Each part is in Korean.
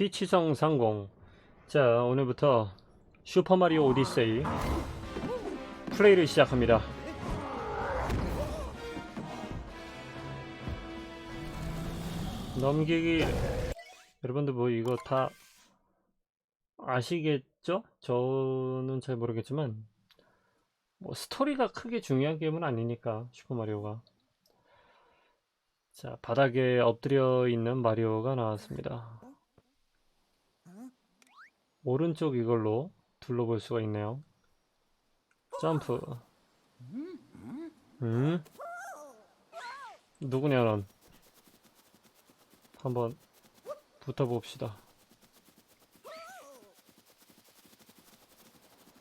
피치성 상공. 자 오늘부터 슈퍼마리오 오디세이 플레이를 시작합니다. 넘기기. 여러분들 뭐 이거 다 아시겠죠? 저는 잘 모르겠지만 뭐 스토리가 크게 중요한 게임은 아니니까 슈퍼마리오가. 자 바닥에 엎드려 있는 마리오가 나왔습니다 오른쪽 이걸로 둘러볼 수가 있네요. 점프. 음? 누구냐 넌? 한번 붙어봅시다.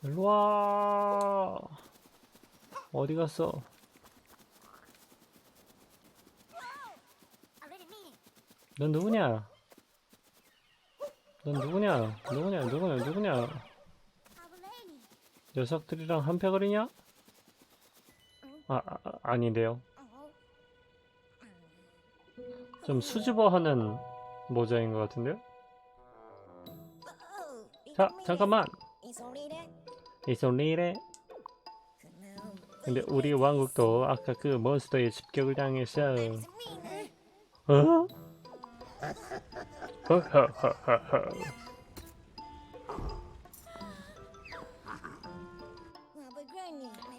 일로와! 어디 갔어? 넌 누구냐 넌 누구냐? 누구냐? 누구냐? 누구냐? 녀석들이랑 한패거리냐? 아, 아 아닌데요. 좀 수줍어하는 모자인 것 같은데요? 자 잠깐만. 이소리래 근데 우리 왕국도 아까 그 몬스터에 집격을 당했어 어? 허허허허허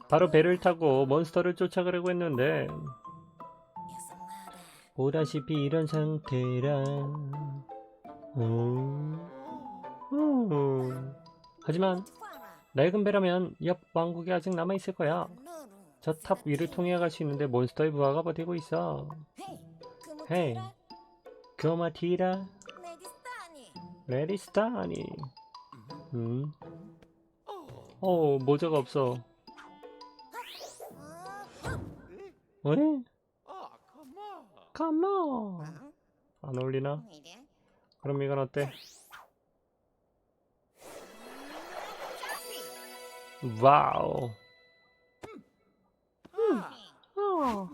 바로 배를 타고 몬스터를 쫓아가려고 했는데 보다시피 이런 상태라 음. 음. 하지만 낡은 배라면 옆 왕국에 아직 남아있을 거야. 저 탑 위를 통해 갈 수 있는데 몬스터의 부하가 버티고 있어. 헤이 그마티라 레디스타니 음. 어 모자가 없어 어이? 컴온 안 어울리나? 그럼 이건 어때? 와우 어.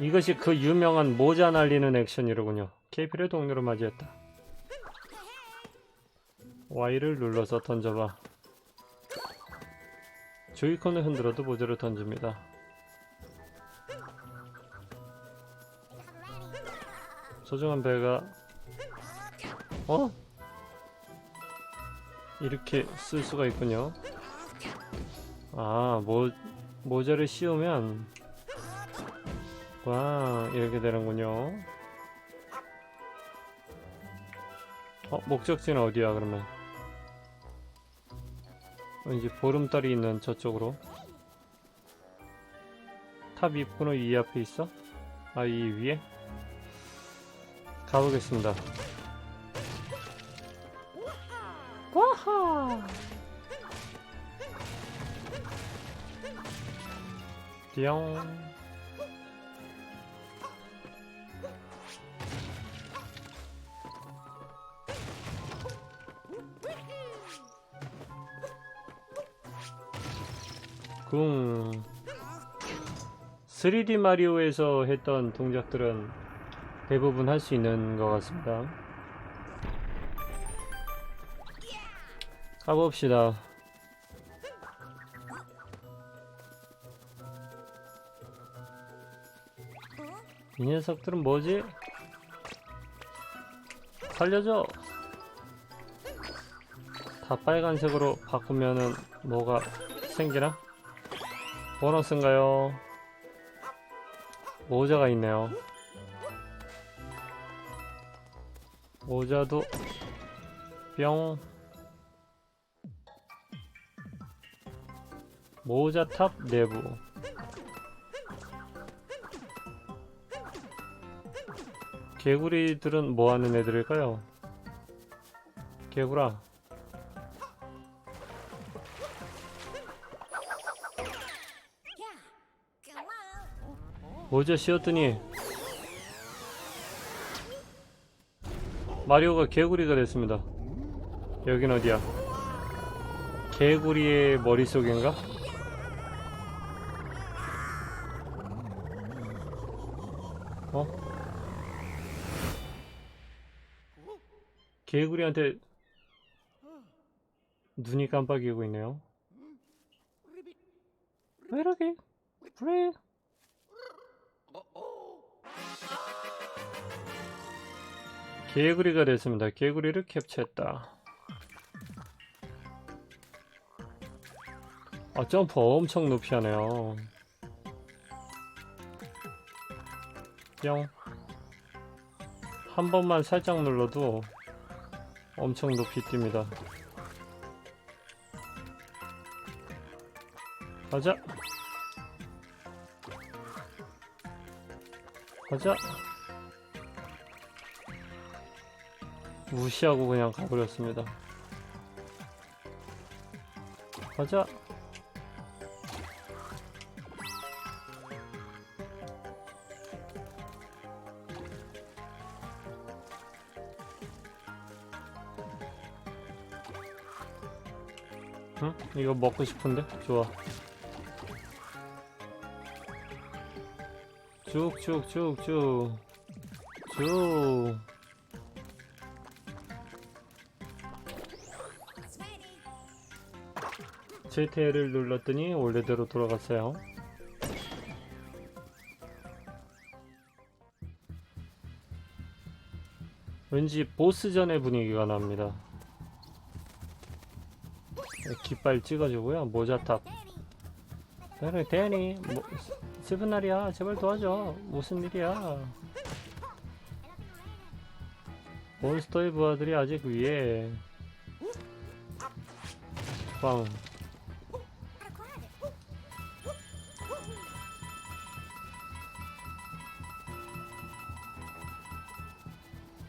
이것이 그 유명한 모자 날리는 액션이로군요. KP를 동료로 맞이했다. Y를 눌러서 던져봐. 조이콘을 흔들어도 모자를 던집니다. 소중한 배가 어? 이렇게 쓸 수가 있군요. 아, 모, 모자를 씌우면 와, 이렇게 되는군요. 어, 목적지는 어디야, 그러면? 어, 이제 보름달이 있는 저쪽으로. 탑 입구는 이 앞에 있어? 아, 이 위에? 가보겠습니다. 와하! 띠용. 궁 3D 마리오에서 했던 동작들은 대부분 할 수 있는 것 같습니다. 가봅시다. 이 녀석들은 뭐지? 살려줘! 다 빨간색으로 바꾸면은 뭐가 생기나? 보너스인가요? 모자가 있네요. 모자도 뿅 모자 탑 내부 개구리들은 뭐하는 애들일까요? 개구라 모자 씌웠더니 마리오가 개구리가 됐습니다. 여긴 어디야? 개구리의 머릿속인가? 어? 개구리한테 눈이 깜빡이고 있네요. 왜 이렇게 그래? 개구리가 됐습니다. 개구리를 캡처했다. 아 점프 엄청 높이 하네요. 뿅. 한 번만 살짝 눌러도 엄청 높이 뜁니다. 가자. 가자. 무시하고 그냥 가버렸습니다. 가자. 응? 이거 먹고 싶은데? 좋아. 쭉쭉쭉쭉. 쭉. ZL을 눌렀더니 원래대로 돌아갔어요. 왠지 보스전의 분위기가 납니다. 네, 깃발 찍어주고요. 모자탑. 그래, 대니, 뭐, 슬픈 날이야. 제발 도와줘. 무슨 일이야. 몬스터의 부하들이 아직 위에. 빵.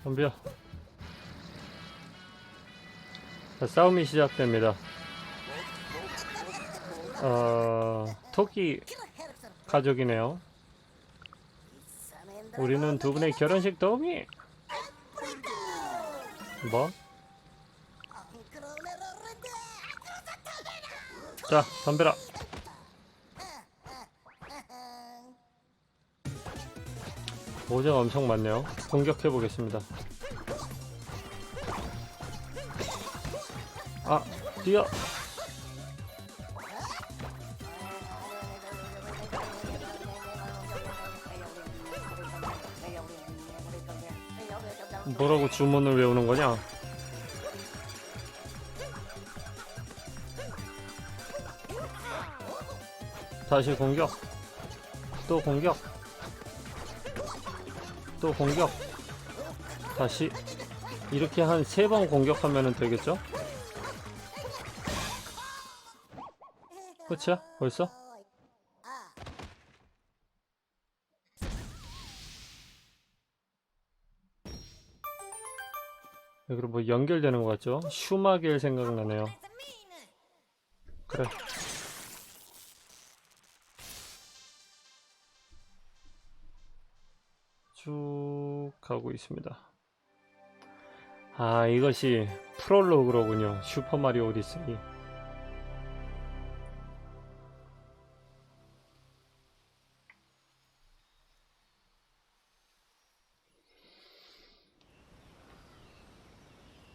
덤벼. 자, 싸움이 시작됩니다. 어, 토끼 가족이네요. 우리는 두 분의 결혼식 도우미. 뭐? 자, 덤벼라. 모자가 엄청 많네요. 공격해 보겠습니다. 아, 뛰어. 뭐라고 주문을 외우는 거냐? 다시 공격. 또 공격. 또 공격. 다시. 이렇게 한 세 번 공격하면 되겠죠? 끝이야? 벌써? 여기로 뭐 연결되는 것 같죠? 슈마겔 생각나네요. 그래. 쭉 가고 있습니다. 아, 이것이 프롤로그로군요. 슈퍼마리오 오디세이.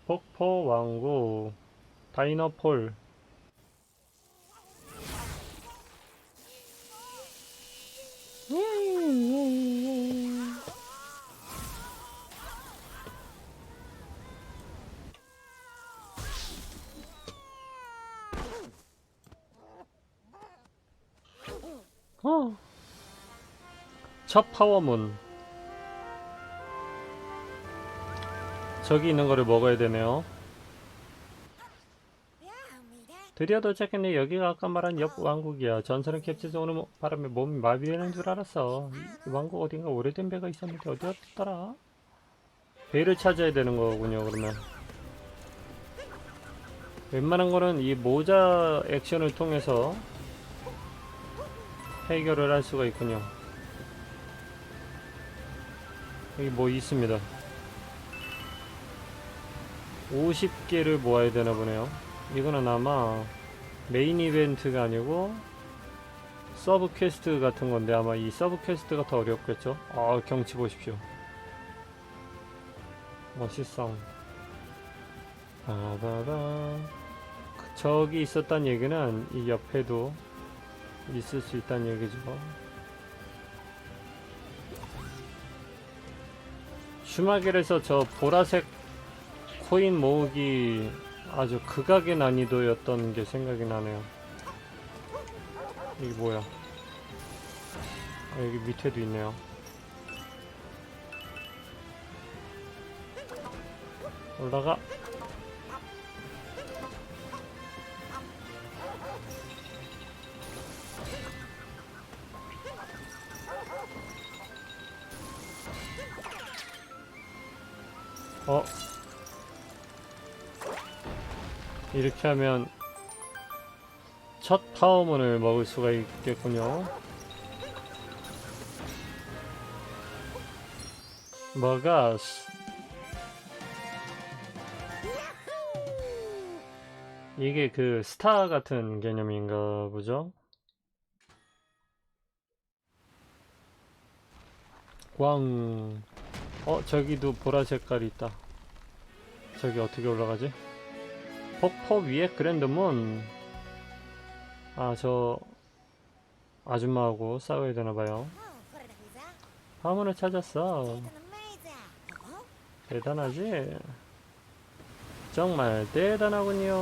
폭포 왕국 다이너폴 어. 첫 파워문 저기 있는 거를 먹어야 되네요. 드디어 도착했네. 여기가 아까 말한 옆 왕국이야. 전설은 캡치에서 오는 바람에 몸이 마비되는 줄 알았어. 이 왕국 어딘가 오래된 배가 있었는데 어디였더라? 배를 찾아야 되는 거군요. 그러면 웬만한 거는 이 모자 액션을 통해서 해결을 할 수가 있군요. 여기 뭐 있습니다. 50개를 모아야 되나 보네요. 이거는 아마 메인 이벤트가 아니고 서브 퀘스트 같은 건데 아마 이 서브 퀘스트가 더 어렵겠죠? 아 경치 보십시오. 멋있어. 바바바 그 저기 있었단 얘기는 이 옆에도 있을 수 있다는 얘기죠. 슈마겔에서 저 보라색 코인 모으기 아주 극악의 난이도였던 게 생각이 나네요. 이게 뭐야? 아, 여기 밑에도 있네요. 올라가 어 이렇게 하면 첫 파워문을 먹을 수가 있겠군요 뭐가 이게 그 스타 같은 개념인가 보죠? 광. 어, 저기도 보라 색깔이 있다. 저기 어떻게 올라가지? 폭포 위에 그랜드문. 아, 저 아줌마하고 싸워야 되나봐요. 화문을 찾았어. 대단하지? 정말 대단하군요.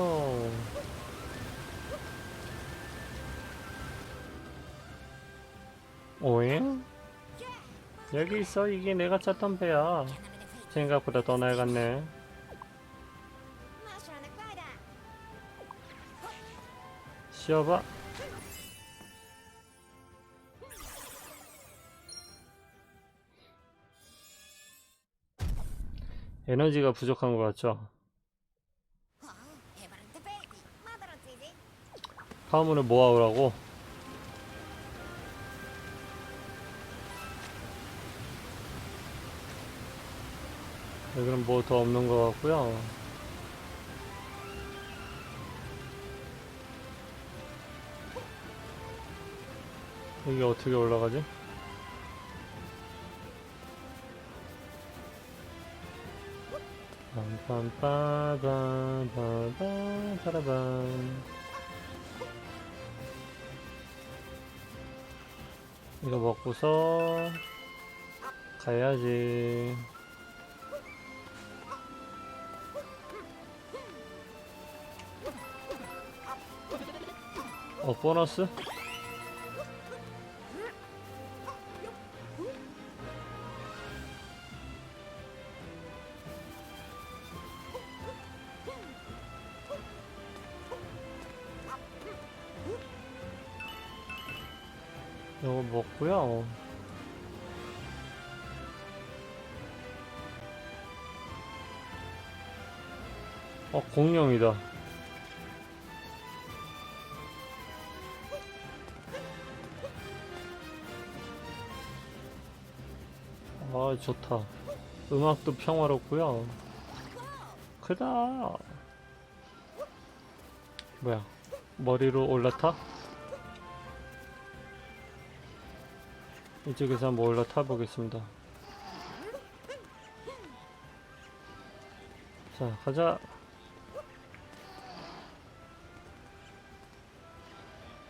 오잉? 여기 있어. 이게 내가 찾던 배야. 생각보다 더 낡았네. 쉬어봐. 에너지가 부족한 것 같죠? 파문을 모아오라고? 여기는 뭐 더 없는 것 같고요. 여기 어떻게 올라가지? 빰빰빠밤빠밤 이거 먹고서 가야지. 어, 보너스? 이거 먹고요. 어, 공룡이다. 아, 좋다. 음악도 평화롭고요. 크다. 뭐야? 머리로 올라타? 이쪽에서 한번 올라타 보겠습니다. 자, 가자.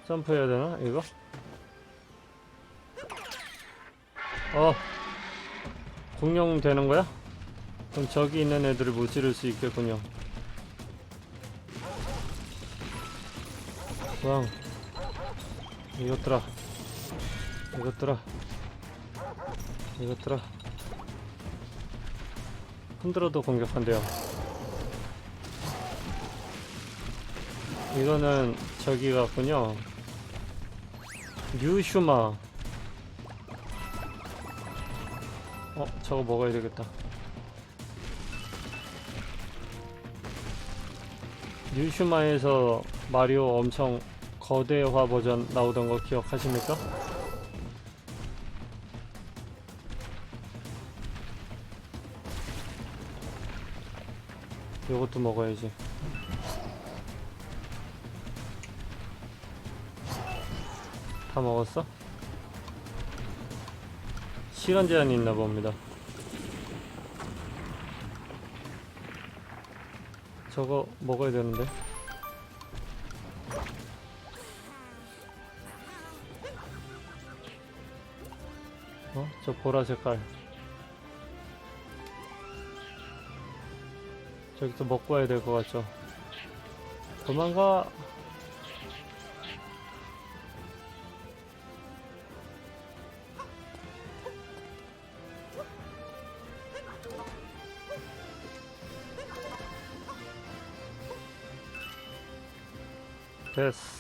점프해야 되나, 이거? 어. 공룡 되는 거야? 그럼 저기 있는 애들을 무찌를 수 있겠군요. 왕. 이것들아. 이것들아. 이것들아. 흔들어도 공격한대요. 이거는 저기 같군요. 뉴슈마. 저거 먹어야 되겠다. 뉴슈마에서 마리오 엄청 거대화 버전 나오던 거 기억하십니까? 요것도 먹어야지. 다 먹었어? 시간 제한이 있나 봅니다. 저거 먹어야 되는데. 어? 저 보라 색깔. 저기서 먹고 와야 될 것 같죠? 도망가! 됐어.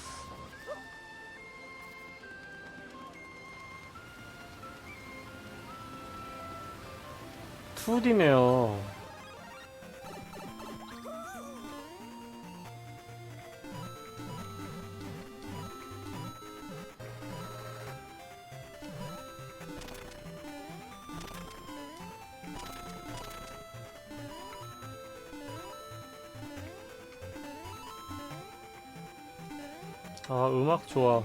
2D네요. 좋아.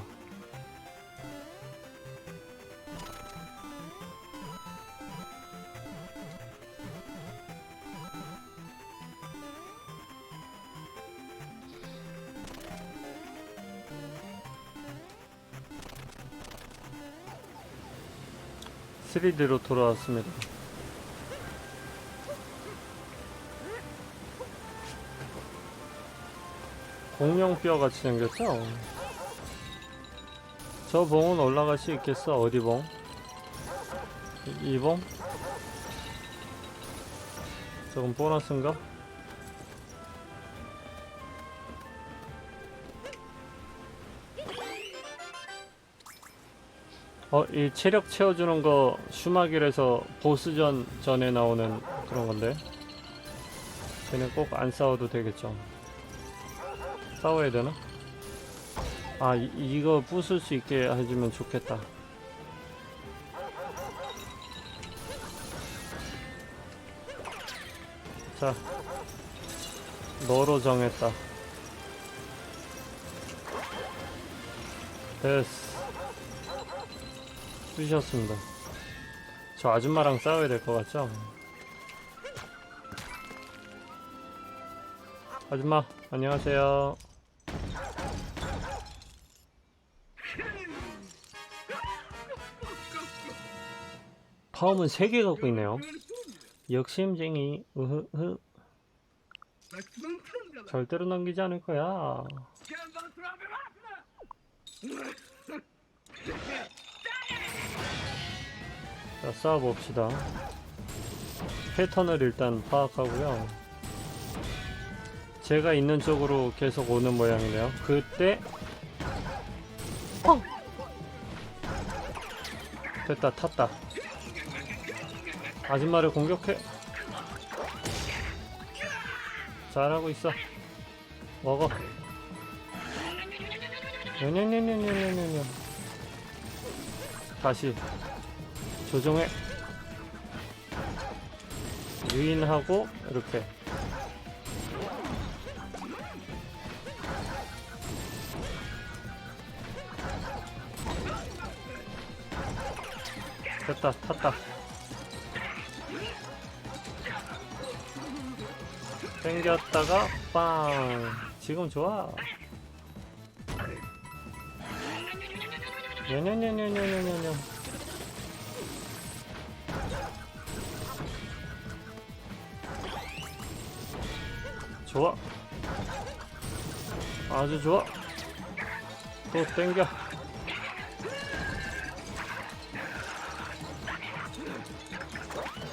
쓰리 d 로 돌아왔습니다. 공룡뼈 같이 생겼죠? 저 봉은 올라갈 수 있겠어? 어디 봉? 이, 이 봉? 저건 보너스인가? 어, 이 체력 채워주는 거 슈마길에서 보스전 전에 나오는 그런 건데. 쟤는 꼭 안 싸워도 되겠죠. 싸워야 되나? 아, 이, 이거 부술 수 있게 해주면 좋겠다. 자, 너로 정했다. 됐어. 쓰셨습니다. 저 아줌마랑 싸워야 될 것 같죠? 아줌마, 안녕하세요. 파움은 3개 갖고 있네요. 욕심쟁이, 으흐흐. 절대로 넘기지 않을 거야. 자, 싸워봅시다. 패턴을 일단 파악하고요. 제가 있는 쪽으로 계속 오는 모양이네요. 그때 어! 됐다 탔다. 아줌마를 공격해. 잘하고 있어. 먹어. 냐냐냐냐냐냐냐. 다시 조정해. 유인하고 이렇게. 됐다 탔다. 당겼다가 빵. 지금 좋아. 냐냐냐냐냐냐냐. 좋아. 아주 좋아. 또 땡겨.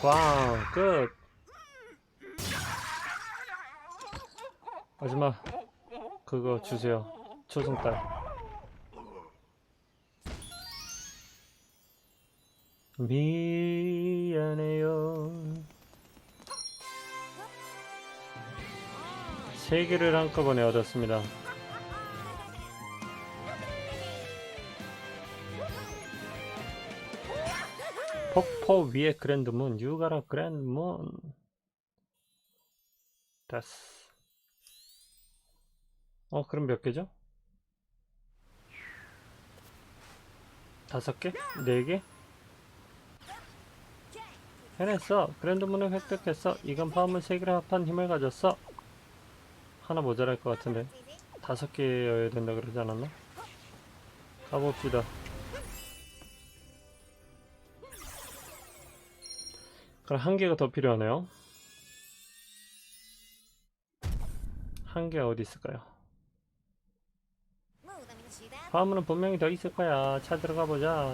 빵, 끝. 아줌마, 그거 주세요. 초승달. 미안해요. 세 개를 한꺼번에 얻었습니다. 폭포 위에 그랜드문, 유가라 그랜드문. 됐어. 어, 그럼 몇 개죠? 다섯 개? 네 개? 해냈어. 그랜드문을 획득했어. 이건 파워문 세 개를 합한 힘을 가졌어. 하나 모자랄 것 같은데 다섯 개여야 된다 그러지 않았나? 가봅시다. 그럼 한 개가 더 필요하네요. 한 개가 어디 있을까요? 화물은 분명히 더 있을 거야. 찾으러 가보자.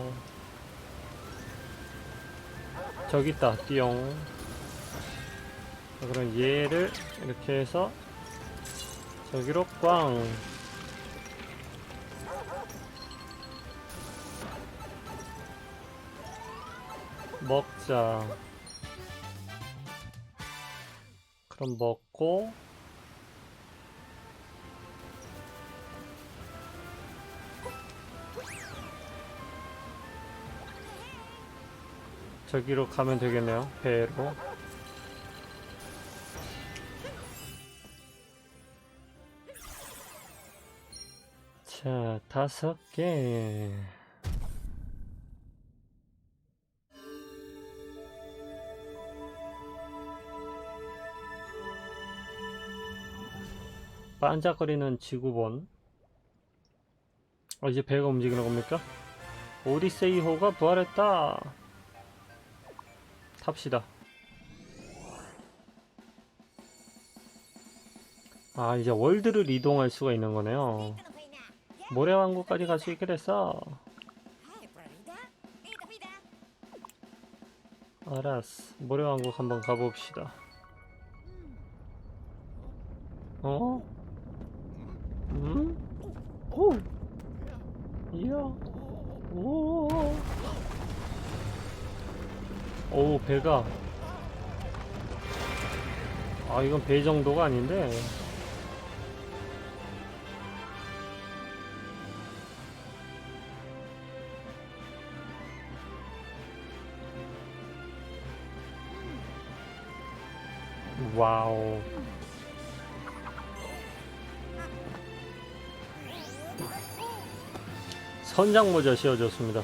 저기 있다. 띠용. 자, 그럼 얘를 이렇게 해서 저기로 꽝. 먹자. 그럼 먹고 저기로 가면 되겠네요. 배로. 자, 다섯 개. 반짝거리는 지구본. 어, 이제 배가 움직이는 겁니까? 오디세이호가 부활했다. 탑시다. 아, 이제 월드를 이동할 수가 있는 거네요. 모래왕국까지 갈 수 있게 됐어. 알았어. 모래왕국 한번 가봅시다. 어? 음? 오! 배가. 아, 이건 배 정도가 아닌데. 와우. 선장 모자 씌워줬습니다.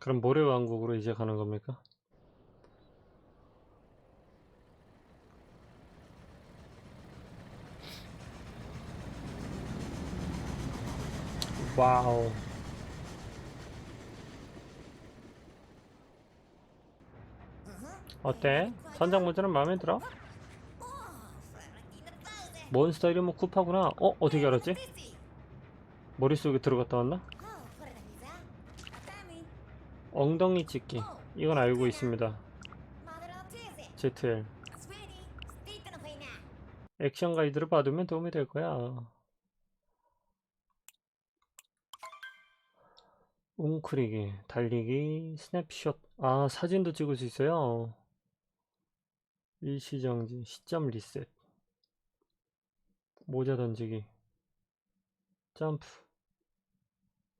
그럼 모래왕국으로 이제 가는 겁니까? 와우. 어때? 선장 모자는 마음에 들어? 몬스터 이름은 쿠파구나. 어? 어떻게 알았지? 머릿속에 들어갔다 왔나? 엉덩이 찍기. 이건 알고 있습니다. ZL. 액션 가이드를 받으면 도움이 될 거야. 웅크리기, 달리기, 스냅샷. 아, 사진도 찍을 수 있어요. 일시정지, 시점 리셋. 모자 던지기. 점프.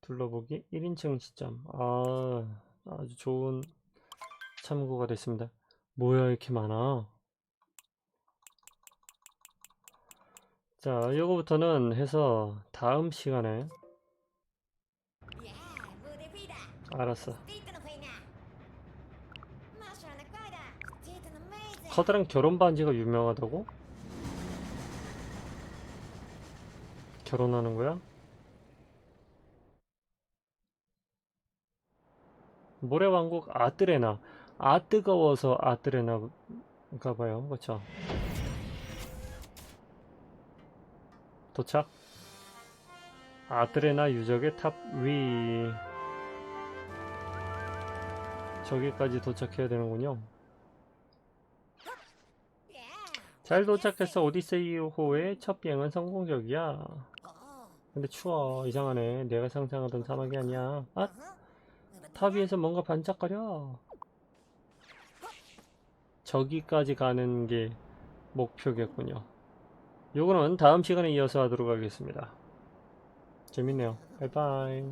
둘러보기 1인칭 시점. 아, 아주 좋은 참고가 됐습니다. 뭐야, 이렇게 많아. 자, 요거부터는 해서 다음 시간에 알았어. 커다란 결혼 반지가 유명하다고? 결혼하는 거야? 모래왕국 아뜨레나. 아 뜨거워서 아뜨레나가 봐요. 그쵸? 도착. 아뜨레나 유적의 탑 위. 저기까지 도착해야 되는군요. 잘 도착했어. 오디세이호의 첫 비행은 성공적이야. 근데 추워. 이상하네. 내가 상상하던 사막이 아니야. 아, 탑 위에서 뭔가 반짝거려. 저기까지 가는 게 목표겠군요. 요거는 다음 시간에 이어서 하도록 하겠습니다. 재밌네요. 바이바이.